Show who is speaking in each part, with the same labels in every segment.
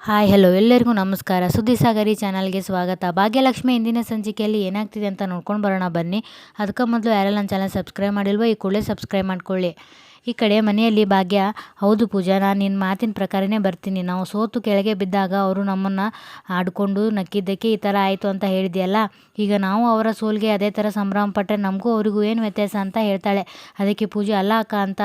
Speaker 1: Hi, hello, ಎಲ್ಲರಿಗೂ ನಮಸ್ಕಾರ. ಸುದ್ದಿ ಸಾಗರಿ ಚಾನಲ್ಗೆ ಸ್ವಾಗತ. ಭಾಗ್ಯಲಕ್ಷ್ಮಿ ಇಂದಿನ ಸಂಚಿಕೆಯಲ್ಲಿ ಏನಾಗ್ತಿದೆ ಅಂತ ನೋಡ್ಕೊಂಡು ಬರೋಣ ಬನ್ನಿ. ಅದಕ್ಕೆ ಮೊದಲು ಯಾರೆಲ್ಲ ನನ್ನ ಚಾನಲ್ ಸಬ್ಸ್ಕ್ರೈಬ್ ಮಾಡಿಲ್ವೋ, ಈ ಕೂಡಲೇ ಸಬ್ಸ್ಕ್ರೈಬ್ ಮಾಡ್ಕೊಳ್ಳಿ. ಈ ಕಡೆ ಮನೆಯಲ್ಲಿ ಭಾಗ್ಯ, ಹೌದು ಪೂಜಾ, ನಾನು ನಿನ್ನ ಮಾತಿನ ಪ್ರಕಾರನೇ ಬರ್ತೀನಿ. ನಾವು ಸೋತು ಕೆಳಗೆ ಬಿದ್ದಾಗ ಅವರು ನಮ್ಮನ್ನು ಆಡಿಕೊಂಡು ನಕ್ಕಿದ್ದಕ್ಕೆ ಈ ಥರ ಆಯಿತು ಅಂತ ಹೇಳಿದೆಯಲ್ಲ? ಈಗ ನಾವು ಅವರ ಸೋಲ್ಗೆ ಅದೇ ಥರ ಸಂಭ್ರಮ ಪಟ್ಟರೆ ನಮಗೂ ಅವರಿಗೂ ಏನು ವ್ಯತ್ಯಾಸ ಅಂತ ಹೇಳ್ತಾಳೆ. ಅದಕ್ಕೆ ಪೂಜೆ, ಅಲ್ಲ ಅಕ್ಕ ಅಂತ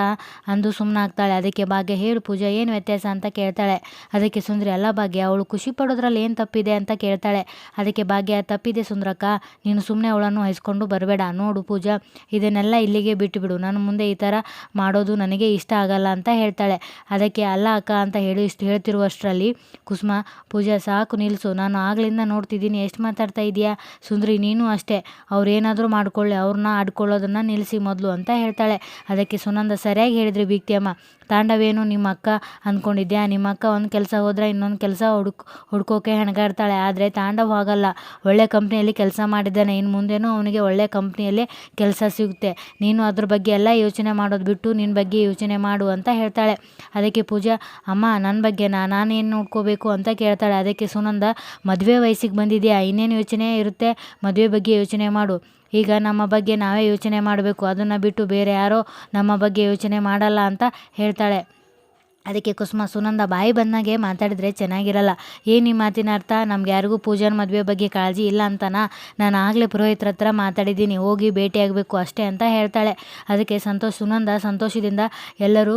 Speaker 1: ಅಂದು ಸುಮ್ಮನಾಗ್ತಾಳೆ ಅದಕ್ಕೆ ಭಾಗ್ಯ, ಹೇಳು ಪೂಜಾ, ಏನು ವ್ಯತ್ಯಾಸ ಅಂತ ಕೇಳ್ತಾಳೆ. ಅದಕ್ಕೆ ಸುಂದ್ರಿ, ಅಲ್ಲ ಭಾಗ್ಯ, ಅವಳು ಖುಷಿ ಪಡೋದ್ರಲ್ಲಿ ಏನು ತಪ್ಪಿದೆ ಅಂತ ಕೇಳ್ತಾಳೆ. ಅದಕ್ಕೆ ಭಾಗ್ಯ, ತಪ್ಪಿದೆ ಸುಂದ್ರಕ್ಕ, ನೀನು ಸುಮ್ಮನೆ ಅವಳನ್ನು ಹೈಸ್ಕೊಂಡು ಬರಬೇಡ. ನೋಡು ಪೂಜಾ, ಇದನ್ನೆಲ್ಲ ಇಲ್ಲಿಗೆ ಬಿಟ್ಟುಬಿಡು ನಾನು ಮುಂದೆ ಈ ಥರ ಮಾಡೋದು ನನಗೆ ಇಷ್ಟ ಆಗಲ್ಲ ಅಂತ ಹೇಳ್ತಾಳೆ. ಅದಕ್ಕೆ, ಅಲ್ಲ ಅಕ್ಕ ಅಂತ ಹೇಳಿ ಇಷ್ಟು ಹೇಳ್ತಿರುವಷ್ಟರಲ್ಲಿ ಕುಸುಮ, ಪೂಜಾ ಸಾಕು ನಿಲ್ಲಿಸು ನಾನು ಆಗ್ಲಿಂದ ನೋಡ್ತಿದ್ದೀನಿ. ಎಷ್ಟು ಮಾತಾಡ್ತಾ ಇದೆಯಾ ಸುಂದ್ರಿ, ನೀನು ಅಷ್ಟೇ. ಅವ್ರೇನಾದರೂ ಮಾಡ್ಕೊಳ್ಳಿ. ಅವ್ರನ್ನ ಆಡ್ಕೊಳ್ಳೋದನ್ನು ನಿಲ್ಲಿಸಿ ಮೊದಲು ಅಂತ ಹೇಳ್ತಾಳೆ. ಅದಕ್ಕೆ ಸುನಂದ ಸರಿಯಾಗಿ ಹೇಳಿದ್ರಿ ಬೀಗ್ತಿಯಮ್ಮ ತಾಂಡವೇನು ನಿಮ್ಮ ಅಕ್ಕ ಅಂದ್ಕೊಂಡಿದ್ಯಾ ನಿಮ್ಮ ಅಕ್ಕ ಒಂದು ಕೆಲಸ ಹೋದ್ರೆ ಇನ್ನೊಂದು ಕೆಲಸ ಹುಡುಕ್, ಹುಡ್ಕೋಕೆ ಹೆಣಗಾಡ್ತಾಳೆ. ಆದರೆ ತಾಂಡವ್ ಆಗಲ್ಲ ಒಳ್ಳೆ ಕಂಪ್ನಿಯಲ್ಲಿ ಕೆಲಸ ಮಾಡಿದ್ದಾನೆ. ಇನ್ನು ಮುಂದೇನೂ ಅವನಿಗೆ ಒಳ್ಳೆ ಕಂಪ್ನಿಯಲ್ಲಿ ಕೆಲಸ ಸಿಗುತ್ತೆ. ನೀನು ಅದ್ರ ಬಗ್ಗೆ ಎಲ್ಲ ಯೋಚನೆ ಮಾಡೋದು ಬಿಟ್ಟು ನಿನ್ನ ಬಗ್ಗೆ ಯೋಚನೆ ಮಾಡು ಅಂತ ಹೇಳ್ತಾಳೆ. ಅದಕ್ಕೆ ಪೂಜಾ, ಅಮ್ಮ ನನ್ನ ಬಗ್ಗೆ ನಾ ನಾನೇನು ನೋಡ್ಕೋಬೇಕು ಅಂತ ಕೇಳ್ತಾಳೆ. ಅದಕ್ಕೆ ಸುನಂದ, ಮದುವೆ ವಯಸ್ಸಿಗೆ ಬಂದಿದೆಯಾ? ಇನ್ನೇನು ಯೋಚನೆ ಇರುತ್ತೆ? ಮದುವೆ ಬಗ್ಗೆ ಯೋಚನೆ ಮಾಡು. ಈಗ ನಮ್ಮ ಬಗ್ಗೆ ನಾವೇ ಯೋಚನೆ ಮಾಡಬೇಕು. ಅದನ್ನು ಬಿಟ್ಟು ಬೇರೆ ಯಾರೋ ನಮ್ಮ ಬಗ್ಗೆ ಯೋಚನೆ ಮಾಡಲ್ಲ ಅಂತ ಹೇಳ್ತಾಳೆ. ಅದಕ್ಕೆ ಕುಸುಮ ಸುನಂದ ಬಾಯಿ ಬಂದಾಗೆ ಮಾತಾಡಿದ್ರೆ ಚೆನ್ನಾಗಿರಲ್ಲ. ಏನು ಈ ಮಾತಿನ ಅರ್ಥ? ನಮ್ಗೆ ಯಾರಿಗೂ ಪೂಜಾನ ಮದುವೆ ಬಗ್ಗೆ ಕಾಳಜಿ ಇಲ್ಲ ಅಂತನಾ? ನಾನು ಆಗಲೇ ಪುರೋಹಿತ್ರ ಹತ್ರ ಮಾತಾಡಿದ್ದೀನಿ, ಹೋಗಿ ಭೇಟಿಯಾಗಬೇಕು ಅಷ್ಟೇ ಅಂತ ಹೇಳ್ತಾಳೆ. ಅದಕ್ಕೆ ಸಂತೋಷ್ ಸುನಂದ ಸಂತೋಷದಿಂದ ಎಲ್ಲರೂ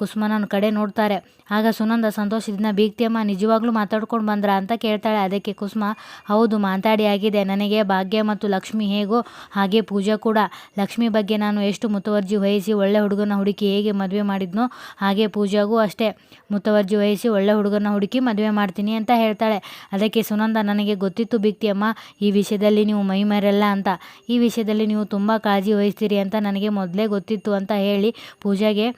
Speaker 1: ಕುಸುಮನ ಕಡೆ ನೋಡ್ತಾರೆ. ಆಗ ಸುನಂದ ಸಂತೋಷದಿಂದ, ಬೀಗ್ತಿಯಮ್ಮ, ನಿಜವಾಗ್ಲೂ ಮಾತಾಡ್ಕೊಂಡು ಬಂದ್ರ? ಅಂತ ಕೇಳ್ತಾಳೆ. ಅದಕ್ಕೆ ಕುಸುಮ, ಹೌದು, ಮಾತಾಡಿ ಆಗಿದೆ. ನನಗೆ ಭಾಗ್ಯ ಮತ್ತು ಲಕ್ಷ್ಮಿ ಹೇಗೋ ಹಾಗೆ ಪೂಜಾ ಕೂಡ. ಲಕ್ಷ್ಮಿ ಬಗ್ಗೆ ನಾನು ಎಷ್ಟು ಮುತುವರ್ಜಿ ವಹಿಸಿ ಒಳ್ಳೆ ಹುಡುಗನ ಹುಡುಕಿ ಹೇಗೆ ಮದುವೆ ಮಾಡಿದ್ನೋ ಹಾಗೆ ಪೂಜಾಗೂ ಅಷ್ಟೇ. ಮುತುವರ್ಜಿ ವಹಿಸಿ ಒಳ್ಳೆ ಹುಡುಗನ ಹುಡುಕಿ ಮದುವೆ ಮಾಡ್ತೀನಿ ಅಂತ ಹೇಳ್ತಾಳೆ. ಅದಕ್ಕೆ ಸುನಂದ, ನನಗೆ ಗೊತ್ತಿತ್ತು ಬಿಕ್ತಿಯಮ್ಮ ಈ ವಿಷಯದಲ್ಲಿ ನೀವು ಮೈ ಮರೆಯಲ್ಲ ಅಂತ. ಈ ವಿಷಯದಲ್ಲಿ ನೀವು ತುಂಬ ಕಾಳಜಿ ವಹಿಸ್ತೀರಿ ಅಂತ ನನಗೆ ಮೊದಲೇ ಗೊತ್ತಿತ್ತು ಅಂತ ಹೇಳಿ ಪೂಜಾಗೆ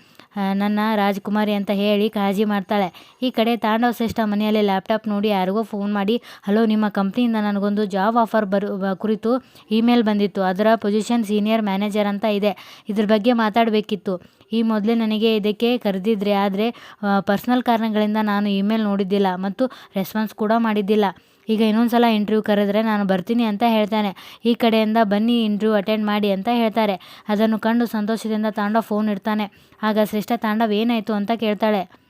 Speaker 1: ನನ್ನ ರಾಜ್ಕುಮಾರಿ ಅಂತ ಹೇಳಿ ಕಾಳಜಿ ಮಾಡ್ತಾಳೆ. ಈ ಕಡೆ ತಾಂಡವ್ ಶ್ರೇಷ್ಠ ಮನೆಯಲ್ಲಿ ಲ್ಯಾಪ್ಟಾಪ್ ನೋಡಿ ಯಾರಿಗೋ ಫೋನ್ ಮಾಡಿ ಹಲೋ ನಿಮ್ಮ ಕಂಪ್ನಿಯಿಂದ ನನಗೊಂದು ಜಾಬ್ ಆಫರ್ ಬರು ಕುರಿತು ಇಮೇಲ್ ಬಂದಿತ್ತು. ಅದರ ಪೊಸಿಷನ್ ಸೀನಿಯರ್ ಮ್ಯಾನೇಜರ್ ಅಂತ ಇದೆ. ಇದ್ರ ಬಗ್ಗೆ ಮಾತಾಡಬೇಕಿತ್ತು. ಈ ಮೊದಲೇ ನನಗೆ ಇದಕ್ಕೆ ಕರೆದಿದ್ರೆ ಆದರೆ ಪರ್ಸ್ನಲ್ ಕಾರಣಗಳಿಂದ ನಾನು ಇಮೇಲ್ ನೋಡಿದ್ದಿಲ್ಲ ಮತ್ತು ರೆಸ್ಪಾನ್ಸ್ ಕೂಡ ಮಾಡಿದ್ದಿಲ್ಲ. ಈಗ ಇನ್ನೊಂದು ಸಲ ಇಂಟ್ರ್ಯೂ ಕರೆದ್ರೆ ನಾನು ಬರ್ತೀನಿ ಅಂತ ಹೇಳ್ತಾನೆ. ಈ ಕಡೆಯಿಂದ ಬನ್ನಿ ಇಂಟ್ರ್ಯೂ ಅಟೆಂಡ್ ಮಾಡಿ ಅಂತ ಹೇಳ್ತಾರೆ. ಅದನ್ನು ಕಂಡು ಸಂತೋಷದಿಂದ ತಾಂಡವ್ ಫೋನ್ ಇಡ್ತಾನೆ. ಆಗ ಶ್ರೇಷ್ಠ, ತಾಂಡವ್, ಏನಾಯಿತು? ಅಂತ ಕೇಳ್ತಾಳೆ.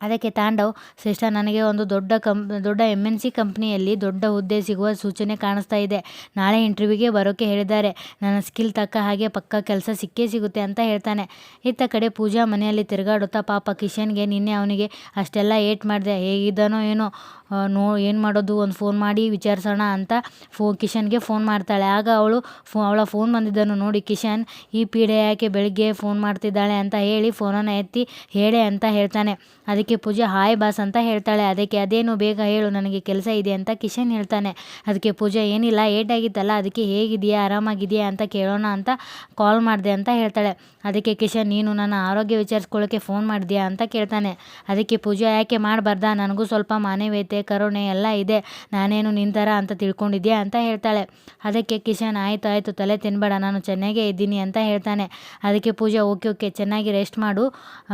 Speaker 1: ಅದಕ್ಕೆ ತಾಂಡವ್, ಶ್ರೇಷ್ಠ, ನನಗೆ ಒಂದು ದೊಡ್ಡ ಕಂ, ದೊಡ್ಡ ಎಂ ಎನ್ ಸಿ ಕಂಪ್ನಿಯಲ್ಲಿ ದೊಡ್ಡ ಹುದ್ದೆ ಸಿಗುವ ಸೂಚನೆ ಕಾಣಿಸ್ತಾ ಇದೆ. ನಾಳೆ ಇಂಟರ್ವ್ಯೂಗೆ ಬರೋಕ್ಕೆ ಹೇಳಿದ್ದಾರೆ. ನನ್ನ ಸ್ಕಿಲ್ ತಕ್ಕ ಹಾಗೆ ಪಕ್ಕ ಕೆಲಸ ಸಿಕ್ಕೇ ಸಿಗುತ್ತೆ ಅಂತ ಹೇಳ್ತಾನೆ. ಇತ್ತ ಕಡೆ ಪೂಜಾ ಮನೆಯಲ್ಲಿ ತಿರುಗಾಡುತ್ತಾ ಪಾಪ ಕಿಶನ್ಗೆ ನಿನ್ನೆ ಅವನಿಗೆ ಅಷ್ಟೆಲ್ಲ ಏಟ್ ಮಾಡಿದೆ. ಹೇಗಿದ್ದಾನೋ ಏನೋ ನೋ, ಏನು ಮಾಡೋದು? ಒಂದು ಫೋನ್ ಮಾಡಿ ವಿಚಾರಿಸೋಣ ಅಂತ ಫೋ, ಕಿಶನ್ಗೆ ಫೋನ್ ಮಾಡ್ತಾಳೆ. ಆಗ ಅವಳು ಫೋ, ಅವಳ ಫೋನ್ ಬಂದಿದ್ದನ್ನು ನೋಡಿ, ಕಿಶನ್, ಈ ಪೀಡೆ ಯಾಕೆ ಬೆಳಿಗ್ಗೆ ಫೋನ್ ಮಾಡ್ತಿದ್ದಾಳೆ ಅಂತ ಹೇಳಿ ಫೋನನ್ನು ಎತ್ತಿ ಹೇಳೆ ಅಂತ ಹೇಳ್ತಾನೆ. ಅದಕ್ಕೆ ಪೂಜೆ ಹಾಯ್ ಬಾಸ್ ಅಂತ ಹೇಳ್ತಾಳೆ. ಅದಕ್ಕೆ, ಅದೇನು ಬೇಗ ಹೇಳು, ನನಗೆ ಕೆಲಸ ಇದೆ ಅಂತ ಕಿಶನ್ ಹೇಳ್ತಾನೆ. ಅದಕ್ಕೆ ಪೂಜೆ, ಏನಿಲ್ಲ ಏಟಾಗಿತ್ತಲ್ಲ ಅದಕ್ಕೆ ಹೇಗಿದೆಯಾ ಆರಾಮಾಗಿದೆಯಾ ಅಂತ ಕೇಳೋಣ ಅಂತ ಕಾಲ್ ಮಾಡಿದೆ ಅಂತ ಹೇಳ್ತಾಳೆ. ಅದಕ್ಕೆ, ಕಿಶನ್, ನೀನು ನನ್ನ ಆರೋಗ್ಯ ವಿಚಾರಿಸ್ಕೊಳ್ಳೋಕ್ಕೆ ಫೋನ್ ಮಾಡಿದೆಯಾ? ಅಂತ ಕೇಳ್ತಾನೆ. ಅದಕ್ಕೆ ಪೂಜೆ, ಯಾಕೆ ಮಾಡಬಾರ್ದಾ? ನನಗೂ ಸ್ವಲ್ಪ ಮಾನವೀಯತೆ ಕರುಣೆ ಎಲ್ಲ ಇದೆ. ನಾನೇನು ನಿಂತಾರ ಅಂತ ತಿಳ್ಕೊಂಡಿದ್ಯಾ ಅಂತ ಹೇಳ್ತಾಳೆ. ಅದಕ್ಕೆ ಕಿಶನ್, ಆಯಿತು ಆಯಿತು, ತಲೆ ತಿನ್ಬೇಡ, ನಾನು ಚೆನ್ನಾಗೇ ಇದ್ದೀನಿ ಅಂತ ಹೇಳ್ತಾನೆ. ಅದಕ್ಕೆ ಪೂಜೆ, ಓಕೆ ಓಕೆ, ಚೆನ್ನಾಗಿ ರೆಸ್ಟ್ ಮಾಡು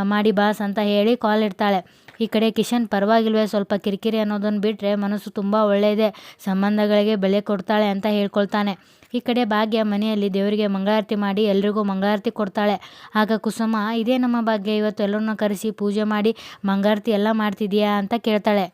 Speaker 1: ಮಾಡಿ ಬಾಸ್ ಅಂತ ಹೇಳಿ ಕಾಲ್ ಇಡ್ತಾಳೆ. ಈ ಕಡೆ ಕಿಶನ್ ಪರವಾಗಿಲ್ವೇ, ಸ್ವಲ್ಪ ಕಿರಿಕಿರಿ ಅನ್ನೋದನ್ನು ಬಿಟ್ಟರೆ ಮನಸ್ಸು ತುಂಬ ಒಳ್ಳೆಯದೆ. ಸಂಬಂಧಗಳಿಗೆ ಬೆಲೆ ಕೊಡ್ತಾಳೆ ಅಂತ ಹೇಳ್ಕೊಳ್ತಾನೆ. ಈ ಕಡೆ ಭಾಗ್ಯ ಮನೆಯಲ್ಲಿ ದೇವರಿಗೆ ಮಂಗಳಾರತಿ ಮಾಡಿ ಎಲ್ರಿಗೂ ಮಂಗಳಾರತಿ ಕೊಡ್ತಾಳೆ. ಆಗ ಕುಸುಮ, ಇದೇ ನಮ್ಮ ಭಾಗ್ಯ, ಇವತ್ತು ಎಲ್ಲರನ್ನ ಕರೆಸಿ ಪೂಜೆ ಮಾಡಿ ಮಂಗಳಾರತಿ ಎಲ್ಲ ಮಾಡ್ತಿದೀಯಾ ಅಂತ ಕೇಳ್ತಾಳೆ.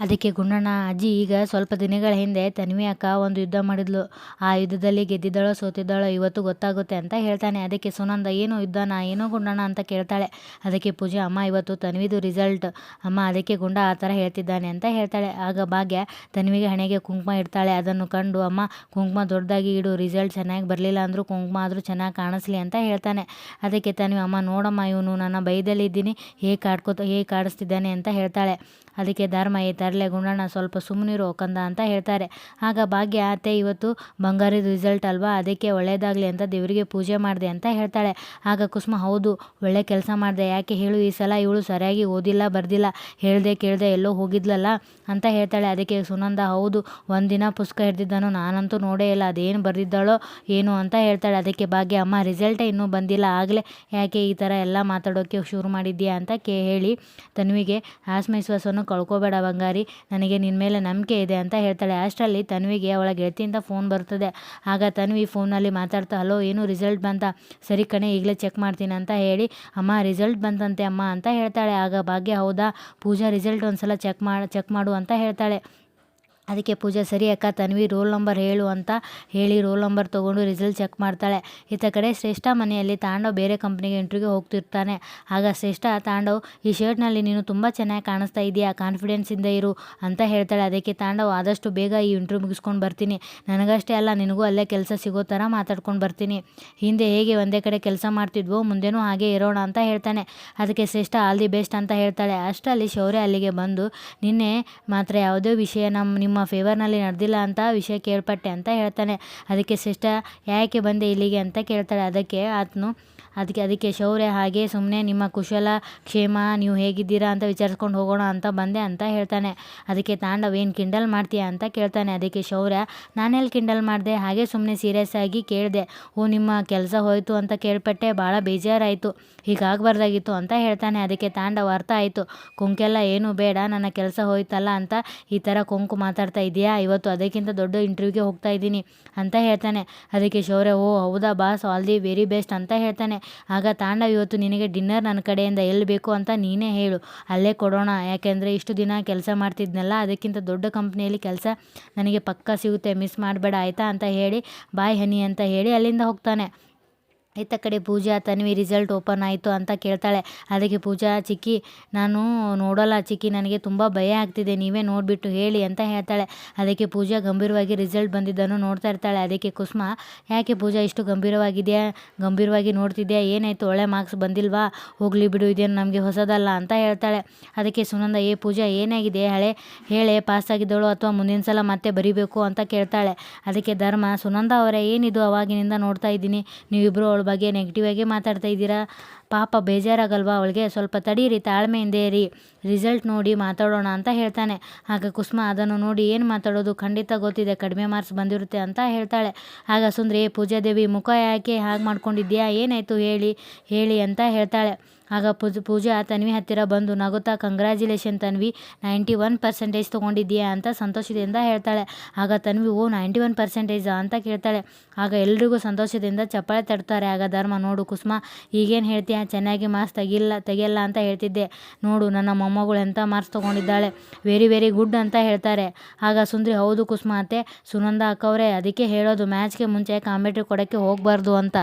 Speaker 1: ಅದಕ್ಕೆ ಗುಂಡಣ್ಣ ಅಜ್ಜಿ ಈಗ ಸ್ವಲ್ಪ ದಿನಗಳ ಹಿಂದೆ ತನ್ವಿ ಅಕ್ಕ ಒಂದು ಯುದ್ಧ ಮಾಡಿದ್ಲು. ಆ ಯುದ್ಧದಲ್ಲಿ ಗೆದ್ದಿದ್ದಾಳೋ ಸೋತಿದ್ದಾಳೋ ಇವತ್ತು ಗೊತ್ತಾಗುತ್ತೆ ಅಂತ ಹೇಳ್ತಾನೆ. ಅದಕ್ಕೆ ಸುನಂದ, ಏನು ಯುದ್ಧನ, ಏನೋ ಗುಂಡಣ್ಣ ಅಂತ ಕೇಳ್ತಾಳೆ. ಅದಕ್ಕೆ ಪೂಜೆ, ಅಮ್ಮ ಇವತ್ತು ತನ್ವಿದು ರಿಸಲ್ಟ್ ಅಮ್ಮ ಅದಕ್ಕೆ ಗುಂಡ ಆ ಥರ ಹೇಳ್ತಿದ್ದಾನೆ ಅಂತ ಹೇಳ್ತಾಳೆ. ಆಗ ಭಾಗ್ಯ ತನ್ವಿಗೆ ಹಣೆಗೆ ಕುಂಕುಮ ಇಡ್ತಾಳೆ. ಅದನ್ನು ಕಂಡು, ಅಮ್ಮ, ಕುಂಕುಮ ದೊಡ್ಡದಾಗಿ ಇಡು ರಿಸಲ್ಟ್ ಚೆನ್ನಾಗಿ ಬರಲಿಲ್ಲ ಅಂದರೂ ಕುಂಕುಮ ಆದರೂ ಚೆನ್ನಾಗಿ ಕಾಣಿಸ್ಲಿ ಅಂತ ಹೇಳ್ತಾನೆ. ಅದಕ್ಕೆ ತನ್ವಿ, ಅಮ್ಮ, ನೋಡಮ್ಮ, ಇವನು ನನ್ನ ಬೈದಲ್ಲಿದ್ದೀನಿ ಹೇಗೆ ಕಾಡ್ಕೋತ, ಹೇಗೆ ಕಾಡಿಸ್ತಿದ್ದಾನೆ ಅಂತ ಹೇಳ್ತಾಳೆ. ಅದಕ್ಕೆ ಧರ್ಮ ಈ ತರಲೆ ಗುಂಡಣ್ಣ ಸ್ವಲ್ಪ ಸುಮ್ಮನಿರು ಕಂದ ಅಂತ ಹೇಳ್ತಾರೆ. ಆಗ ಭಾಗ್ಯ, ಅತ್ತೆ ಇವತ್ತು ಬಂಗಾರದ ರಿಸಲ್ಟ್ ಅಲ್ವಾ? ಅದಕ್ಕೆ ಒಳ್ಳೆಯದಾಗಲಿ ಅಂತ ದೇವರಿಗೆ ಪೂಜೆ ಮಾಡಿದೆ ಅಂತ ಹೇಳ್ತಾಳೆ. ಆಗ ಕುಸುಮ, ಹೌದು, ಒಳ್ಳೆ ಕೆಲಸ ಮಾಡಿದೆ. ಯಾಕೆ ಹೇಳು, ಈ ಸಲ ಇವಳು ಸರಿಯಾಗಿ ಓದಿಲ್ಲ, ಬರ್ದಿಲ್ಲ, ಹೇಳ್ದೆ ಕೇಳ್ದೆ ಎಲ್ಲೋ ಹೋಗಿದ್ಲಲ್ಲ ಅಂತ ಹೇಳ್ತಾಳೆ. ಅದಕ್ಕೆ ಸುನಂದ, ಹೌದು, ಒಂದಿನ ಪುಸ್ತಕ ಹಿಡ್ದಿದ್ದನು, ನಾನಂತೂ ನೋಡೇ ಇಲ್ಲ, ಅದೇನು ಬರೆದಿದ್ದಾಳೋ ಏನು ಅಂತ ಹೇಳ್ತಾಳೆ. ಅದಕ್ಕೆ ಭಾಗ್ಯ, ಅಮ್ಮ ರಿಸಲ್ಟೇ ಇನ್ನೂ ಬಂದಿಲ್ಲ, ಆಗಲೇ ಯಾಕೆ ಈ ಥರ ಎಲ್ಲ ಮಾತಾಡೋಕ್ಕೆ ಶುರು ಮಾಡಿದ್ಯಾ ಅಂತ ಕೇ, ಹೇಳಿ ತನ್ವಿಗೆ ಆತ್ಮವಿಶ್ವಾಸವನ್ನು ಕಳ್ಕೊಬೇಡ ಬಂಗಾರಿ. ನನಗೆ ನಿನ್ನ ಮೇಲೆ ನಂಬಿಕೆ ಇದೆ ಅಂತ ಹೇಳ್ತಾಳೆ. ಅಷ್ಟರಲ್ಲಿ ತನ್ವಿಗೆ ಅವಳ ಗೆಳತಿಯಿಂದ ಫೋನ್ ಬರ್ತದೆ. ಆಗ ತನ್ವಿ ಫೋನಲ್ಲಿ ಮಾತಾಡ್ತಾ, ಹಲೋ, ಏನು ರಿಸಲ್ಟ್ ಬಂತ? ಸರಿ ಕಣೆ, ಈಗಲೇ ಚೆಕ್ ಮಾಡ್ತೀನಿ ಅಂತ ಹೇಳಿ, ಅಮ್ಮ ರಿಸಲ್ಟ್ ಬಂತಂತೆ ಅಮ್ಮ ಅಂತ ಹೇಳ್ತಾಳೆ. ಆಗ ಭಾಗ್ಯ, ಹೌದಾ? ಪೂಜಾ ರಿಸಲ್ಟ್ ಒಂದ್ಸಲ ಚೆಕ್ ಮಾಡಿ ಚೆಕ್ ಮಾಡು ಅಂತ ಹೇಳ್ತಾಳೆ. ಅದಕ್ಕೆ ಪೂಜಾ, ಸರಿ ಅಕ್ಕ, ತನ್ವಿ ರೋಲ್ ನಂಬರ್ ಹೇಳು ಅಂತ ಹೇಳಿ ರೋಲ್ ನಂಬರ್ ತೊಗೊಂಡು ರಿಸಲ್ಟ್ ಚೆಕ್ ಮಾಡ್ತಾಳೆ. ಈತ ಕಡೆ ಶ್ರೇಷ್ಠ ಮನೆಯಲ್ಲಿ ತಾಂಡವ್ ಬೇರೆ ಕಂಪ್ನಿಗೆ ಇಂಟ್ರ್ಯೂಗೆ ಹೋಗ್ತಿರ್ತಾನೆ. ಆಗ ಶ್ರೇಷ್ಠ, ತಾಂಡವ್, ಈ ಶರ್ಟ್ನಲ್ಲಿ ನೀನು ತುಂಬ ಚೆನ್ನಾಗಿ ಕಾಣಿಸ್ತಾ ಇದೆಯಾ? ಕಾನ್ಫಿಡೆನ್ಸಿಂದ ಇರು ಅಂತ ಹೇಳ್ತಾಳೆ. ಅದಕ್ಕೆ ತಾಂಡವ್, ಆದಷ್ಟು ಬೇಗ ಈ ಇಂಟ್ರ್ಯೂ ಮುಗಿಸ್ಕೊಂಡು ಬರ್ತೀನಿ. ನನಗಷ್ಟೇ ಅಲ್ಲ, ನಿನಗೂ ಅಲ್ಲೇ ಕೆಲಸ ಸಿಗೋ ಥರ ಮಾತಾಡ್ಕೊಂಡು ಬರ್ತೀನಿ. ಹಿಂದೆ ಹೇಗೆ ಒಂದೇ ಕಡೆ ಕೆಲಸ ಮಾಡ್ತಿದ್ವೋ, ಮುಂದೆನೂ ಹಾಗೆ ಇರೋಣ ಅಂತ ಹೇಳ್ತಾನೆ. ಅದಕ್ಕೆ ಶ್ರೇಷ್ಠ, ಆಲ್ ದಿ ಬೆಸ್ಟ್ ಅಂತ ಹೇಳ್ತಾಳೆ. ಅಷ್ಟರಲ್ಲಿ ಶೌರ್ಯ ಅಲ್ಲಿಗೆ ಬಂದು, ನಿನ್ನೆ ಮಾತ್ರ ಯಾವುದೇ ವಿಷಯ ನಮ್ಮ ನಿಮ್ಮ ಫೇವರ್ನಲ್ಲಿ ನಡೆದಿಲ್ಲ ಅಂತ ವಿಷಯ ಕೇಳ್ಪಟ್ಟೆ ಅಂತ ಹೇಳ್ತಾನೆ. ಅದಕ್ಕೆ ಶ್ರೇಷ್ಠ ಯಾಕೆ ಬಂದೆ ಇಲ್ಲಿಗೆ ಅಂತ ಕೇಳ್ತಾಳೆ. ಅದಕ್ಕೆ ಆತನು ಅದಕ್ಕೆ ಅದಕ್ಕೆ ಶೌರ್ಯ, ಹಾಗೆ ಸುಮ್ಮನೆ ನಿಮ್ಮ ಕುಶಲ ಕ್ಷೇಮ, ನೀವು ಹೇಗಿದ್ದೀರಾ ಅಂತ ವಿಚಾರಿಸ್ಕೊಂಡು ಹೋಗೋಣ ಅಂತ ಬಂದೆ ಅಂತ ಹೇಳ್ತಾನೆ. ಅದಕ್ಕೆ ತಾಂಡವ್, ಏನು ಕಿಂಡಲ್ ಮಾಡ್ತೀಯಾ ಅಂತ ಕೇಳ್ತಾನೆ. ಅದಕ್ಕೆ ಶೌರ್ಯ ನಾನೆಲ್ಲಿ ಕಿಂಡಲ್ ಮಾಡಿದೆ? ಹಾಗೆ ಸುಮ್ಮನೆ ಸೀರಿಯಸ್ ಆಗಿ ಕೇಳಿದೆ. ಓ, ನಿಮ್ಮ ಕೆಲಸ ಹೋಯಿತು ಅಂತ ಕೇಳ್ಪಟ್ಟೆ ಭಾಳ ಬೇಜಾರಾಯಿತು. ಹೀಗಾಗಬಾರ್ದಾಗಿತ್ತು ಅಂತ ಹೇಳ್ತಾನೆ. ಅದಕ್ಕೆ ತಾಂಡವ್, ಅರ್ಥ ಆಯಿತು. ಕುಂಕೆಲ್ಲ ಏನು ಬೇಡ, ನನ್ನ ಕೆಲಸ ಹೋಯ್ತಲ್ಲ ಅಂತ ಈ ಥರ ಕುಂಕು ಮಾತಾಡ್ತಾ ಇದೆಯಾ ಇವತ್ತು ಅದಕ್ಕಿಂತ ದೊಡ್ಡ ಇಂಟರ್ವ್ಯೂಗೆ ಹೋಗ್ತಾ ಇದ್ದೀನಿ ಅಂತ ಹೇಳ್ತಾನೆ. ಅದಕ್ಕೆ ಶೌರ್ಯ, ಓ, ಹೌದಾ boss, all the very best ಅಂತ ಹೇಳ್ತಾನೆ. ಆಗ ತಾಂಡವ್ ಇವತ್ತು ನಿನಗೆ ಡಿನ್ನರ್ ನನ್ನ ಕಡೆಯಿಂದ ಎಲ್ಲಿ ಬೇಕು ಅಂತ ನೀನೇ ಹೇಳು. ಅಲ್ಲೇ ಕೊಡೋಣ. ಯಾಕೆಂದರೆ ಇಷ್ಟು ದಿನ ಕೆಲಸ ಮಾಡ್ತಿದ್ನಲ್ಲ, ಅದಕ್ಕಿಂತ ದೊಡ್ಡ ಕಂಪ್ನಿಯಲ್ಲಿ ಕೆಲಸ ನನಗೆ ಪಕ್ಕ ಸಿಗುತ್ತೆ. ಮಿಸ್ ಮಾಡಬೇಡ, ಆಯಿತಾ ಅಂತ ಹೇಳಿ, ಬಾಯ್ ಹನಿ ಅಂತ ಹೇಳಿ ಅಲ್ಲಿಂದ ಹೋಗ್ತಾನೆ. ಇತ್ತ ಕಡೆ ಪೂಜಾ, ತನ್ವಿ ರಿಸಲ್ಟ್ ಓಪನ್ ಆಯಿತು ಅಂತ ಕೇಳ್ತಾಳೆ. ಅದಕ್ಕೆ ಪೂಜಾ, ಚಿಕ್ಕಿ, ನಾನು ನೋಡೋಲ್ಲ ಚಿಕ್ಕಿ, ನನಗೆ ತುಂಬ ಭಯ ಆಗ್ತಿದೆ, ನೀವೇ ನೋಡಿಬಿಟ್ಟು ಹೇಳಿ ಅಂತ ಹೇಳ್ತಾಳೆ. ಅದಕ್ಕೆ ಪೂಜಾ ಗಂಭೀರವಾಗಿ ರಿಸಲ್ಟ್ ಬಂದಿದ್ದನ್ನು ನೋಡ್ತಾ ಇರ್ತಾಳೆ. ಅದಕ್ಕೆ ಕುಸ್ಮ, ಯಾಕೆ ಪೂಜಾ ಇಷ್ಟು ಗಂಭೀರವಾಗಿದೆಯಾ? ಗಂಭೀರವಾಗಿ ನೋಡ್ತಿದ್ಯಾ? ಏನಾಯಿತು? ಒಳ್ಳೆ ಮಾರ್ಕ್ಸ್ ಬಂದಿಲ್ವಾ? ಹೋಗಲಿ ಬಿಡು, ಇದೇನು ನಮಗೆ ಹೊಸದಲ್ಲ ಅಂತ ಹೇಳ್ತಾಳೆ. ಅದಕ್ಕೆ ಸುನಂದ, ಏ ಪೂಜಾ, ಏನಾಗಿದೆ? ಹಳೆ, ಹೇಳೆ ಪಾಸ್ ಆಗಿದ್ದಳು ಅಥವಾ ಮುಂದಿನ ಸಲ ಮತ್ತೆ ಬರಿಬೇಕು? ಅಂತ ಕೇಳ್ತಾಳೆ. ಅದಕ್ಕೆ ಧರ್ಮ, ಸುನಂದ ಅವರೇ, ಏನಿದು? ಅವಾಗಿನಿಂದ ನೋಡ್ತಾ ಇದ್ದೀನಿ. ನೀವಿಬ್ಬರು ಅವಳ ಬಗ್ಗೆ ನೆಗೆಟಿವ್ ಆಗಿ ಮಾತಾಡ್ತಾ ಇದ್ದೀರಾ? ಪಾಪ ಬೇಜಾರಾಗಲ್ವಾ ಅವಳಿಗೆ? ಸ್ವಲ್ಪ ತಡೀರಿ, ತಾಳ್ಮೆಯಿಂದ ಇರಿ. ರಿಸಲ್ಟ್ ನೋಡಿ ಮಾತಾಡೋಣ ಅಂತ ಹೇಳ್ತಾನೆ. ಆಗ ಕುಸುಮ ಅದನ್ನು ನೋಡಿ ಏನು ಮಾತಾಡೋದು? ಖಂಡಿತ ಗೊತ್ತಿದೆ, ಕಡಿಮೆ ಮಾರ್ಕ್ಸ್ ಬಂದಿರುತ್ತೆ ಅಂತ ಹೇಳ್ತಾಳೆ. ಆಗ ಸುಂದ್ರಿ ಪೂಜಾದೇವಿ ಮುಖ ಯಾಕೆ ಹಾಗೆ ಮಾಡ್ಕೊಂಡಿದ್ಯಾ? ಏನಾಯಿತು ಹೇಳಿ ಹೇಳಿ ಅಂತ ಹೇಳ್ತಾಳೆ. ಆಗ ಪೂಜ, ಪೂಜಾ ತನ್ವಿ ಹತ್ತಿರ ಬಂದು ನಗುತ್ತಾ congratulation Tanvi ninety one percentage ತೊಗೊಂಡಿದ್ದೀಯಾ? ಅಂತ ಸಂತೋಷದಿಂದ ಹೇಳ್ತಾಳೆ. ಆಗ ತನ್ವಿ, ಓ ನೈಂಟಿ ಒನ್ ಪರ್ಸೆಂಟೇಜಾ ಅಂತ ಕೇಳ್ತಾಳೆ. ಆಗ ಎಲ್ರಿಗೂ ಸಂತೋಷದಿಂದ ಚಪ್ಪಾಳೆ ತಡ್ತಾರೆ ಆಗ ಧರ್ಮ, ನೋಡು ಕುಸುಮ, ಈಗೇನು ಹೇಳ್ತೀಯ? ಚೆನ್ನಾಗಿ ಮಾರ್ಕ್ಸ್ ತೆಗಿಲ್ಲ, ತೆಗಿಯಲ್ಲ ಅಂತ ಹೇಳ್ತಿದ್ದೆ. ನೋಡು, ನನ್ನ ಮೊಮ್ಮಗಳು ಎಂಥ ಮಾರ್ಕ್ಸ್ ತೊಗೊಂಡಿದ್ದಾಳೆ. ವೆರಿ ವೆರಿ ಗುಡ್ ಅಂತ ಹೇಳ್ತಾರೆ. ಆಗ ಸುಂದ್ರಿ, ಹೌದು ಕುಸುಮ ಅತ್ತೆ. ಸುನಂದ ಅಕ್ಕವ್ರೆ, ಅದಕ್ಕೆ ಹೇಳೋದು, ಮ್ಯಾಚ್ಗೆ ಮುಂಚೆ ಕಾಂಪಿಟೇಟಿವ್ ಕೊಡೋಕ್ಕೆ ಹೋಗಬಾರ್ದು ಅಂತ.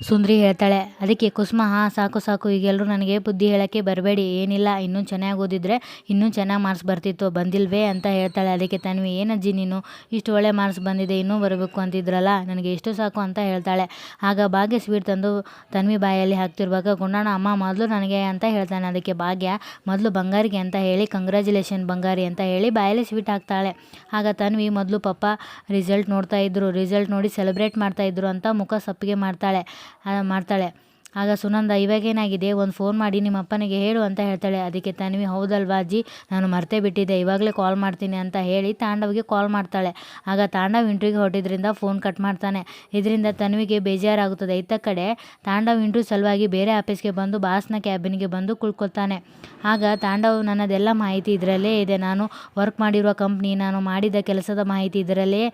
Speaker 1: ಸುಂದ್ರಿ ಹೇಳ್ತಾಳೆ. ಅದಕ್ಕೆ ಕುಸುಮ, ಹಾಂ, ಸಾಕು ಸಾಕು ಈಗೆಲ್ಲರೂ ನನಗೆ ಬುದ್ಧಿ ಹೇಳೋಕ್ಕೆ ಬರಬೇಡಿ. ಏನಿಲ್ಲ, ಇನ್ನೂ ಚೆನ್ನಾಗಿ ಓದಿದ್ರೆ ಇನ್ನೂ ಚೆನ್ನಾಗಿ ಮಾರ್ಕ್ಸ್ ಬರ್ತಿತ್ತು. ಬಂದಿಲ್ವೇ ಅಂತ ಹೇಳ್ತಾಳೆ. ಅದಕ್ಕೆ ತನ್ವಿ, ಏನಜ್ಜಿ ನೀನು? ಇಷ್ಟು ಒಳ್ಳೆ ಮಾರ್ಕ್ಸ್ ಬಂದಿದೆ, ಇನ್ನೂ ಬರಬೇಕು ಅಂತಿದ್ರಲ್ಲ? ನನಗೆ ಎಷ್ಟು ಸಾಕು ಅಂತ ಹೇಳ್ತಾಳೆ. ಆಗ ಭಾಗ್ಯ ಸ್ವೀಟ್ ತಂದು ತನ್ವಿ ಬಾಯಲ್ಲಿ ಹಾಕ್ತಿರುವಾಗ, ಗುಂಡಣ್ಣ, ಅಮ್ಮ, ಮೊದಲು ನನಗೆ ಅಂತ ಹೇಳ್ತಾನೆ. ಅದಕ್ಕೆ ಭಾಗ್ಯ, ಮೊದಲು ಬಂಗಾರಿಗೆ ಅಂತ ಹೇಳಿ ಕಂಗ್ರ್ಯಾಚುಲೇಷನ್ ಬಂಗಾರಿ ಅಂತ ಹೇಳಿ ಬಾಯಲ್ಲಿ ಸ್ವೀಟ್ ಹಾಕ್ತಾಳೆ. ಆಗ ತನ್ವಿ ಮೊದಲು ಪಪ್ಪ ರಿಸಲ್ಟ್ ನೋಡ್ತಾ ಇದ್ರು. ರಿಸಲ್ಟ್ ನೋಡಿ ಸೆಲೆಬ್ರೇಟ್ ಮಾಡ್ತಾ ಇದ್ರು ಅಂತ ಮುಖ ಸಪ್ಪಿಗೆ ಮಾಡ್ತಾಳೆ. ಮಾಡ್ತಾಳೆ. ಆಗ ಸುನಂದ ಇವಾಗೇನಾಗಿದೆ ಒಂದು ಫೋನ್ ಮಾಡಿ ನಿಮ್ಮ ಅಪ್ಪನಿಗೆ ಹೇಳು ಅಂತ ಹೇಳ್ತಾಳೆ. ಅದಕ್ಕೆ ತನ್ವಿ, ಹೌದಲ್ವಾ ಅಜ್ಜಿ? ನಾನು ಮರ್ತೇ ಬಿಟ್ಟಿದ್ದೆ, ಇವಾಗಲೇ ಕಾಲ್ ಮಾಡ್ತೀನಿ ಅಂತ ಹೇಳಿ ತಾಂಡವ್ಗೆ ಕಾಲ್ ಮಾಡ್ತಾಳೆ. ಆಗ ತಾಂಡವ್ ಇಂಟ್ರಿಗೆ ಹೊರಟಿದ್ರಿಂದ ಫೋನ್ ಕಟ್ ಮಾಡ್ತಾನೆ. ಇದರಿಂದ ತನ್ವಿಗೆ ಬೇಜಾರಾಗುತ್ತದೆ. ಇತ್ತ ಕಡೆ ತಾಂಡವ್ ಇಂಟ್ರ್ಯೂ ಸಲುವಾಗಿ ಬೇರೆ ಆಫೀಸ್ಗೆ ಬಂದು ಬಾಸ್ನ ಕ್ಯಾಬಿನ್ಗೆ ಬಂದು ಕುಳ್ಕೊತಾನೆ ಆಗ ತಾಂಡವ್, ನನ್ನದೆಲ್ಲ ಮಾಹಿತಿ ಇದರಲ್ಲೇ ಇದೆ. ನಾನು ವರ್ಕ್ ಮಾಡಿರುವ ಕಂಪ್ನಿ ನಾನು ಮಾಡಿದ ಕೆಲಸದ ಮಾಹಿತಿ ಇದರಲ್ಲೇ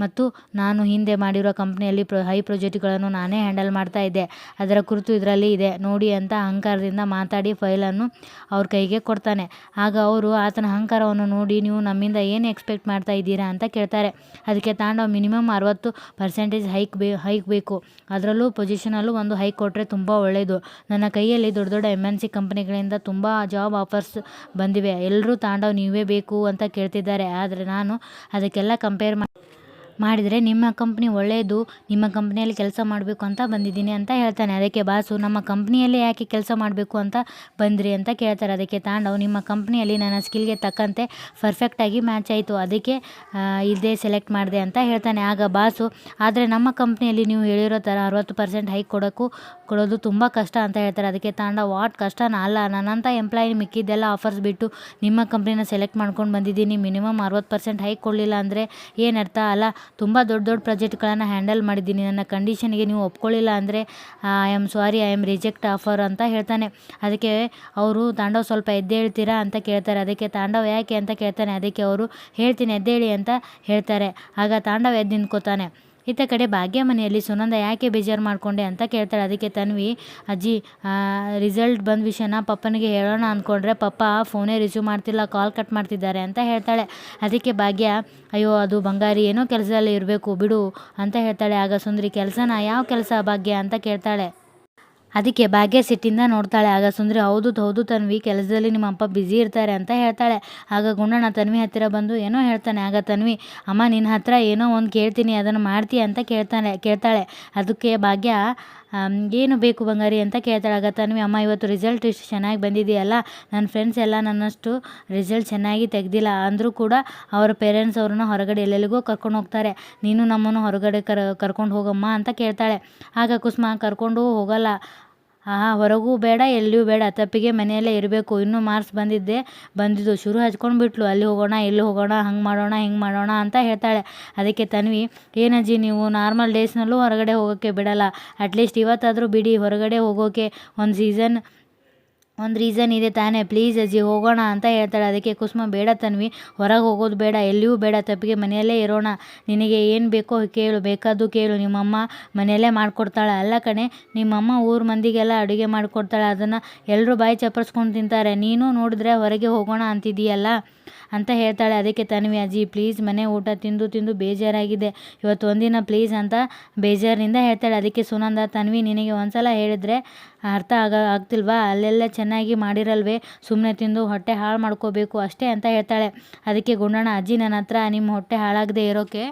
Speaker 1: ಮತ್ತು ನಾನು ಹಿಂದೆ ಮಾಡಿರುವ ಕಂಪ್ನಿಯಲ್ಲಿ ಪ್ರೊ ಹೈ ಪ್ರೊಜೆಕ್ಟ್ಗಳನ್ನು ನಾನೇ ಹ್ಯಾಂಡಲ್ ಮಾಡ್ತಾ ಇದ್ದೆ. ಅದರ ಕುರಿತು ಇದರಲ್ಲಿ ಇದೆ. ನೋಡಿ ಅಂತ ಅಹಂಕಾರದಿಂದ ಮಾತಾಡಿ ಫೈಲನ್ನು ಅವ್ರ ಕೈಗೆ ಕೊಡ್ತಾನೆ. ಆಗ ಅವರು ಆತನ ಅಹಂಕಾರವನ್ನು ನೋಡಿ ನೀವು ನಮ್ಮಿಂದ ಏನು ಎಕ್ಸ್ಪೆಕ್ಟ್ ಮಾಡ್ತಾ ಇದ್ದೀರಾ ಅಂತ ಕೇಳ್ತಾರೆ. ಅದಕ್ಕೆ ತಾಂಡವ್ ಮಿನಿಮಮ್ ಅರವತ್ತು ಪರ್ಸೆಂಟೇಜ್ ಹೈಕ್ ಬೇ ಹೈಕ್ ಬೇಕು. ಅದರಲ್ಲೂ ಪೊಸಿಷನಲ್ಲೂ ಒಂದು ಹೈಕ್ ಕೊಟ್ಟರೆ ತುಂಬ ಒಳ್ಳೆಯದು ನನ್ನ ಕೈಯಲ್ಲಿ ದೊಡ್ಡ ದೊಡ್ಡ ಎಂ ಎನ್ ಸಿ ಕಂಪ್ನಿಗಳಿಂದ ತುಂಬ ಜಾಬ್ ಆಫರ್ಸ್ ಬಂದಿವೆ. ಎಲ್ಲರೂ ತಾಂಡವ್ ನೀವೇ ಬೇಕು ಅಂತ ಕೇಳ್ತಿದ್ದಾರೆ. ಆದರೆ ನಾನು ಅದಕ್ಕೆಲ್ಲ ಕಂಪೇರ್ ಮಾಡಿ ಮಾಡಿದರೆ ನಿಮ್ಮ ಕಂಪ್ನಿ ಒಳ್ಳೆಯದು ನಿಮ್ಮ ಕಂಪ್ನಿಯಲ್ಲಿ ಕೆಲಸ ಮಾಡಬೇಕು ಅಂತ ಬಂದಿದ್ದೀನಿ ಅಂತ ಹೇಳ್ತಾನೆ. ಅದಕ್ಕೆ, ಬಾಸು, ನಮ್ಮ ಕಂಪ್ನಿಯಲ್ಲೇ ಯಾಕೆ ಕೆಲಸ ಮಾಡಬೇಕು ಅಂತ ಬಂದ್ರಿ ಅಂತ ಕೇಳ್ತಾರೆ. ಅದಕ್ಕೆ, ತಾಂಡವ್, ನಿಮ್ಮ ಕಂಪ್ನಿಯಲ್ಲಿ ನನ್ನ ಸ್ಕಿಲ್ಗೆ ತಕ್ಕಂತೆ ಪರ್ಫೆಕ್ಟಾಗಿ ಮ್ಯಾಚ್ ಆಯಿತು. ಅದಕ್ಕೆ ಇದೇ ಸೆಲೆಕ್ಟ್ ಮಾಡಿದೆ ಅಂತ ಹೇಳ್ತಾನೆ. ಆಗ, ಬಾಸು, ಆದರೆ ನಮ್ಮ ಕಂಪ್ನಿಯಲ್ಲಿ ನೀವು ಹೇಳಿರೋ ಥರ ಅರವತ್ತು ಪರ್ಸೆಂಟ್ ಹೈಕ್ ಕೊಡೋಕ್ಕೂ, ಕೊಡೋದು ತುಂಬ ಕಷ್ಟ ಅಂತ ಹೇಳ್ತಾರೆ. ಅದಕ್ಕೆ, ತಾಂಡವ್ ವಾಟ್ ಕಷ್ಟನ? ಅಲ್ಲ ನನ್ನಂಥ ಎಂಪ್ಲಾಯಿ ಮಿಕ್ಕಿದ್ದೆಲ್ಲ ಆಫರ್ಸ್ ಬಿಟ್ಟು ನಿಮ್ಮ ಕಂಪ್ನಿನ ಸೆಲೆಕ್ಟ್ ಮಾಡ್ಕೊಂಡು ಬಂದಿದ್ದೀನಿ. ಮಿನಿಮಮ್ ಅರವತ್ತು ಪರ್ಸೆಂಟ್ ಹೈಕ್ ಕೊಡಲಿಲ್ಲ ಅಂದರೆ ಏನರ್ಥ ಅಲ್ಲ ತುಂಬ ದೊಡ್ಡ ದೊಡ್ಡ ಪ್ರಾಜೆಕ್ಟ್ಗಳನ್ನು ಹ್ಯಾಂಡಲ್ ಮಾಡಿದ್ದೀನಿ. ನನ್ನ ಕಂಡೀಷನ್ಗೆ ನೀವು ಒಪ್ಕೊಳ್ಳಿಲ್ಲ ಅಂದರೆ I am sorry I am reject offer ಅಂತ ಹೇಳ್ತಾನೆ. ಅದಕ್ಕೆ ಅವರು, ತಾಂಡವ್ ಸ್ವಲ್ಪ ಎದ್ದೇಳ್ತೀರಾ ಅಂತ ಕೇಳ್ತಾರೆ. ಅದಕ್ಕೆ, ತಾಂಡವ್ ಯಾಕೆ? ಅಂತ ಕೇಳ್ತಾನೆ. ಅದಕ್ಕೆ ಅವರು, ಹೇಳ್ತೀನಿ, ಎದ್ದೇಳಿ ಅಂತ ಹೇಳ್ತಾರೆ. ಆಗ ತಾಂಡವ್ ಎದ್ದು ನಿಂತ್ಕೋತಾನೆ ಇತ್ತ ಕಡೆ ಭಾಗ್ಯ ಮನೆಯಲ್ಲಿ ಸುನಂದ ಯಾಕೆ ಬೇಜಾರು ಮಾಡಿಕೊಂಡೆ ಅಂತ ಕೇಳ್ತಾಳೆ. ಅದಕ್ಕೆ ತನ್ವಿ, ಅಜ್ಜಿ ರಿಸಲ್ಟ್ ಬಂದ ವಿಷಯನ ಪಪ್ಪನಿಗೆ ಹೇಳೋಣ ಅಂದ್ಕೊಂಡ್ರೆ ಪಪ್ಪ ಫೋನೇ ರಿಸೀವ್ ಮಾಡ್ತಿಲ್ಲ ಕಾಲ್ ಕಟ್ ಮಾಡ್ತಿದ್ದಾರೆ ಅಂತ ಹೇಳ್ತಾಳೆ. ಅದಕ್ಕೆ ಭಾಗ್ಯ, ಅಯ್ಯೋ, ಅದು ಬಂಗಾರಿ ಏನೋ ಕೆಲಸದಲ್ಲಿ ಇರಬೇಕು, ಬಿಡು, ಅಂತ ಹೇಳ್ತಾಳೆ. ಆಗ ಸುಂದರಿ, ಕೆಲಸನ? ಯಾವ ಕೆಲಸ ಭಾಗ್ಯ? ಅಂತ ಕೇಳ್ತಾಳೆ. ಅದಕ್ಕೆ ಭಾಗ್ಯ ಸಿಟ್ಟಿಂದ ನೋಡ್ತಾಳೆ. ಆಗ ಸುಂದ್ರಿ, ಹೌದು ಹೌದು ತನ್ವಿ, ಕೆಲಸದಲ್ಲಿ ನಿಮ್ಮ ಅಪ್ಪ ಬ್ಯುಸಿ ಇರ್ತಾರೆ ಅಂತ ಹೇಳ್ತಾಳೆ. ಆಗ ಗುಂಡಣ್ಣ ತನ್ವಿ ಹತ್ತಿರ ಬಂದು, ಏನೋ ಹೇಳ್ತಾನೆ. ಆಗ ತನ್ವಿ, ಅಮ್ಮ ನಿನ್ನ ಹತ್ರ ಏನೋ ಒಂದು ಕೇಳ್ತೀನಿ, ಅದನ್ನು ಮಾಡ್ತೀಯ ಅಂತ ಕೇಳ್ತಾನೆ ಕೇಳ್ತಾಳೆ. ಅದಕ್ಕೆ ಭಾಗ್ಯ ಏನು ಬೇಕು ಬಂಗಾರಿ ಅಂತ ಕೇಳ್ತಾಳೆ. ಆಗ ತನ್ವಿ, ಅಮ್ಮ ಇವತ್ತು ರಿಸಲ್ಟ್ ಇಷ್ಟು ಚೆನ್ನಾಗಿ ಬಂದಿದೆಯಲ್ಲ, ನನ್ನ ಫ್ರೆಂಡ್ಸ್ ಎಲ್ಲ ನನ್ನಷ್ಟು ರಿಸಲ್ಟ್ ಚೆನ್ನಾಗಿ ತೆಗ್ದಿಲ್ಲ. ಅಂದರೂ ಕೂಡ ಅವರ ಪೇರೆಂಟ್ಸ್ ಅವ್ರನ್ನ ಹೊರಗಡೆ ಎಲ್ಲೆಲ್ಲಿಗೂ ಕರ್ಕೊಂಡು ಹೋಗ್ತಾರೆ. ನೀನು ನಮ್ಮನ್ನು ಹೊರಗಡೆ ಕರ್, ಕರ್ಕೊಂಡು ಹೋಗಮ್ಮ ಅಂತ ಕೇಳ್ತಾಳೆ. ಆಗ ಕುಸುಮ, ಕರ್ಕೊಂಡು ಹೋಗಲ್ಲ. ಆಹಾ ಹೊರಗೂ ಬೇಡ, ಎಲ್ಲಿಯೂ ಬೇಡ. ತಪ್ಪಿಗೆ ಮನೆಯಲ್ಲೇ ಇರಬೇಕು. ಇನ್ನೂ ಮಾರ್ಕ್ಸ್ ಬಂದಿದ್ದೆ ಬಂದಿದ್ದು. ಶುರು ಹಚ್ಕೊಂಡು ಬಿಟ್ಲು. ಅಲ್ಲಿ ಹೋಗೋಣ, ಇಲ್ಲಿ ಹೋಗೋಣ, ಹಂಗೆ ಮಾಡೋಣ, ಹಿಂಗೆ ಮಾಡೋಣ ಅಂತ ಹೇಳ್ತಾಳೆ. ಅದಕ್ಕೆ ತನ್ವಿ, ಏನಜ್ಜಿ ನೀವು ನಾರ್ಮಲ್ ಡೇಸ್ನಲ್ಲೂ ಹೊರಗಡೆ ಹೋಗೋಕ್ಕೆ ಬಿಡಲ್ಲ. ಅಟ್ಲೀಸ್ಟ್ ಇವತ್ತಾದರೂ ಬಿಡಿ. ಹೊರಗಡೆ ಹೋಗೋಕ್ಕೆ ಒಂದು ಸೀಸನ್ ಒಂದು ರೀಸನ್ ಇದೆ ತಾನೇ. ಪ್ಲೀಸ್ ಅಜ್ಜಿ, ಹೋಗೋಣ ಅಂತ ಹೇಳ್ತಾಳೆ. ಅದಕ್ಕೆ ಕುಸುಮ, ಬೇಡ ತನ್ವಿ, ಹೊರಗೆ ಹೋಗೋದು ಬೇಡ. ಎಲ್ಲಿಯೂ ಬೇಡ. ತಪ್ಪಿಗೆ ಮನೆಯಲ್ಲೇ ಇರೋಣ. ನಿನಗೆ ಏನು ಬೇಕೋ ಕೇಳು. ಬೇಕಾದ್ದು ಕೇಳು. ನಿಮ್ಮಮ್ಮ ಮನೆಯಲ್ಲೇ ಮಾಡಿಕೊಡ್ತಾಳೆ. ಅಲ್ಲ ಕಣೆ, ನಿಮ್ಮಮ್ಮ ಊರ ಮಂದಿಗೆಲ್ಲ ಅಡುಗೆ ಮಾಡಿಕೊಡ್ತಾಳೆ. ಅದನ್ನು ಎಲ್ಲರೂ ಬಾಯಿ ಚಪ್ಪರ್ಸ್ಕೊಂಡು ತಿಂತಾರೆ. ನೀನು ನೋಡಿದ್ರೆ ಹೊರಗೆ ಹೋಗೋಣ ಅಂತಿದ್ದೀಯಲ್ಲ? ಅಂತ ಹೇಳ್ತಾಳೆ. ಅದಕ್ಕೆ ತನ್ವಿ, ಅಜ್ಜಿ, ಪ್ಲೀಸ್ ಮನೆ ಊಟ ತಿಂದು ತಿಂದು ಬೇಜಾರಾಗಿದೆ. ಇವತ್ತು ಒಂದಿನ ಪ್ಲೀಸ್ ಅಂತ ಬೇಜಾರಿನಿಂದ ಹೇಳ್ತಾಳೆ. ಅದಕ್ಕೆ ಸುನಂದ, ತನ್ವಿ, ನಿನಗೆ ಒಂದ್ಸಲ ಹೇಳಿದರೆ ಅರ್ಥ ಆಗ, ಆಗ್ತಿಲ್ವಾ? ಅಲ್ಲೆಲ್ಲ ಚೆನ್ನಾಗಿ ಮಾಡಿರಲ್ವೇ? ಸುಮ್ಮನೆ ತಿಂದು ಹೊಟ್ಟೆ ಹಾಳು ಮಾಡ್ಕೋಬೇಕು ಅಷ್ಟೇ ಅಂತ ಹೇಳ್ತಾಳೆ. ಅದಕ್ಕೆ ಗುಂಡಣ್ಣ, ಅಜ್ಜಿ ನನ್ನ ಹತ್ರ ನಿಮ್ಮ ಹೊಟ್ಟೆ ಹಾಳಾಗದೆ ಇರೋಕ್ಕೆ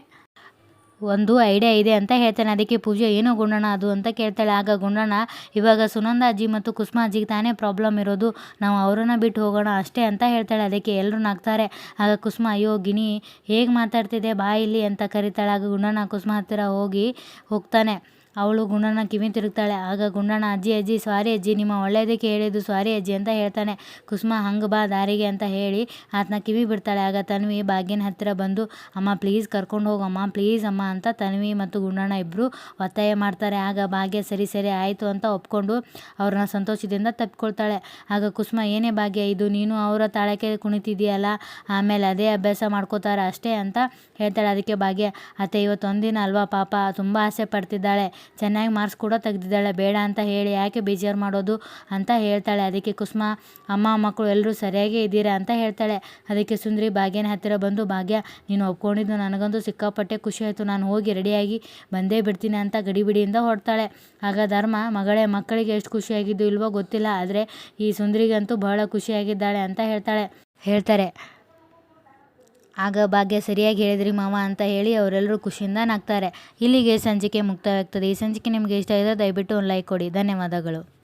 Speaker 1: ಒಂದು ಐಡಿಯಾ ಇದೆ ಅಂತ ಹೇಳ್ತಾನೆ. ಅದಕ್ಕೆ ಪೂಜೆ, ಏನು ಗುಂಡಣ್ಣ ಅದು ಅಂತ ಕೇಳ್ತಾಳೆ. ಆಗ ಗುಂಡಣ್ಣ, ಇವಾಗ ಸುನಂದ ಅಜ್ಜಿ ಮತ್ತು ಕುಸುಮ ಅಜ್ಜಿಗೆ ತಾನೇ ಪ್ರಾಬ್ಲಮ್ ಇರೋದು. ನಾವು ಅವರನ್ನ ಬಿಟ್ಟು ಹೋಗೋಣ ಅಷ್ಟೇ ಅಂತ ಹೇಳ್ತಾಳೆ. ಅದಕ್ಕೆ ಎಲ್ಲರೂ ನಗ್ತಾರೆ. ಆಗ ಕುಸುಮ, ಅಯ್ಯೋ ಗಿಣಿ, ಹೇಗೆ ಮಾತಾಡ್ತಿದೆ ಬಾ ಇಲ್ಲಿ ಅಂತ ಕರಿತಾಳೆ. ಆಗ ಗುಂಡಣ್ಣ ಕುಸುಮ ಹತ್ತಿರ ಹೋಗಿ ಹೋಗ್ತಾನೆ. ಅವಳು ಗುಂಡಣ್ಣ ಕಿವಿ ತಿರುಗ್ತಾಳೆ ಆಗ ಗುಂಡಣ್ಣ ಅಜ್ಜಿ ಅಜ್ಜಿ, ಸ್ವಾರಿ, ಅಜ್ಜಿ, ನಿಮ್ಮ ಒಳ್ಳೆಯದಕ್ಕೆ ಹೇಳಿದ್ದು ಸ್ವಾರಿ, ಅಜ್ಜಿ ಅಂತ ಹೇಳ್ತಾನೆ. ಕುಸುಮ, ಹಂಗೆ ಬಾ ದಾರಿಗೆ ಅಂತ ಹೇಳಿ ಆತನ ಕಿವಿ ಬಿಡ್ತಾಳೆ. ಆಗ ತನ್ವಿ ಭಾಗ್ಯನ ಹತ್ತಿರ ಬಂದು, ಅಮ್ಮ ಪ್ಲೀಸ್ ಕರ್ಕೊಂಡು ಹೋಗಮ್ಮ ಪ್ಲೀಸ್ ಅಮ್ಮ ಅಂತ ತನ್ವಿ ಮತ್ತು ಗುಂಡಣ್ಣ ಇಬ್ಬರು ಒತ್ತಾಯ ಮಾಡ್ತಾರೆ. ಆಗ ಭಾಗ್ಯ, ಸರಿ ಸರಿ, ಆಯಿತು ಅಂತ ಒಪ್ಕೊಂಡು ಅವ್ರನ್ನ ಸಂತೋಷದಿಂದ ತಪ್ಪಿಕೊಳ್ತಾಳೆ. ಆಗ ಕುಸುಮ, ಏನೇ ಭಾಗ್ಯ, ಇದು ನೀನು ಅವರ ತಾಳಕ್ಕೆ ಕುಣಿತಿದೆಯಲ್ಲ ಆಮೇಲೆ ಅದೇ ಅಭ್ಯಾಸ ಮಾಡ್ಕೋತಾರೆ ಅಷ್ಟೇ ಅಂತ ಹೇಳ್ತಾಳೆ. ಅದಕ್ಕೆ ಭಾಗ್ಯ, ಅತ್ತೆ ಇವತ್ತು ಒಂದಿನ ಅಲ್ವಾ ಪಾಪ, ತುಂಬ ಆಸೆ ಪಡ್ತಿದ್ದಾಳೆ. ಚೆನ್ನಾಗಿ ಮಾರ್ಕ್ಸ್ ಕೂಡ ತೆಗ್ದಿದ್ದಾಳೆ. ಬೇಡ ಅಂತ ಹೇಳಿ ಯಾಕೆ ಬೇಜಾರು ಮಾಡೋದು ಅಂತ ಹೇಳ್ತಾಳೆ. ಅದಕ್ಕೆ ಕುಸುಮ, ಅಮ್ಮ, ಮಕ್ಕಳು ಎಲ್ಲರೂ ಸರಿಯಾಗೇ ಇದ್ದೀರಾ ಅಂತ ಹೇಳ್ತಾಳೆ. ಅದಕ್ಕೆ ಸುಂದರಿ ಭಾಗ್ಯನ ಹತ್ತಿರ ಬಂದು, ಭಾಗ್ಯ, ನೀನು ಒಪ್ಕೊಂಡಿದ್ದು ನನಗಂತೂ ಸಿಕ್ಕಾಪಟ್ಟೆ ಖುಷಿ ಆಯಿತು. ನಾನು ಹೋಗಿ ರೆಡಿಯಾಗಿ ಬಂದೇ ಬಿಡ್ತೀನಿ ಅಂತ ಗಡಿಬಿಡಿಯಿಂದ ಹೊಡ್ತಾಳೆ ಆಗ ಧರ್ಮ, ಮಗಳೇ, ಮಕ್ಕಳಿಗೆ ಎಷ್ಟು ಖುಷಿಯಾಗಿದ್ದು ಇಲ್ವೋ ಗೊತ್ತಿಲ್ಲ. ಆದರೆ ಈ ಸುಂದರಿಗಂತೂ ಬಹಳ ಖುಷಿಯಾಗಿದ್ದಾಳೆ ಅಂತ ಹೇಳ್ತಾಳೆ. ಹೇಳ್ತಾರೆ ಆಗ ಭಾಗ್ಯ ಸರಿಯಾಗಿ ಹೇಳಿದ್ರಿ ಮಾವ ಅಂತ ಹೇಳಿ ಅವರೆಲ್ಲರೂ ಖುಷಿಯಿಂದ ನಗ್ತಾರೆ. ಇಲ್ಲಿಗೆ ಸಂಚಿಕೆ ಮುಕ್ತಾಯವಾಗ್ತದೆ. ಈ ಸಂಚಿಕೆ ನಿಮಗೆ ಇಷ್ಟ ಇದೆ ದಯವಿಟ್ಟು ಒಂದು ಲೈಕ್ ಕೊಡಿ. ಧನ್ಯವಾದಗಳು.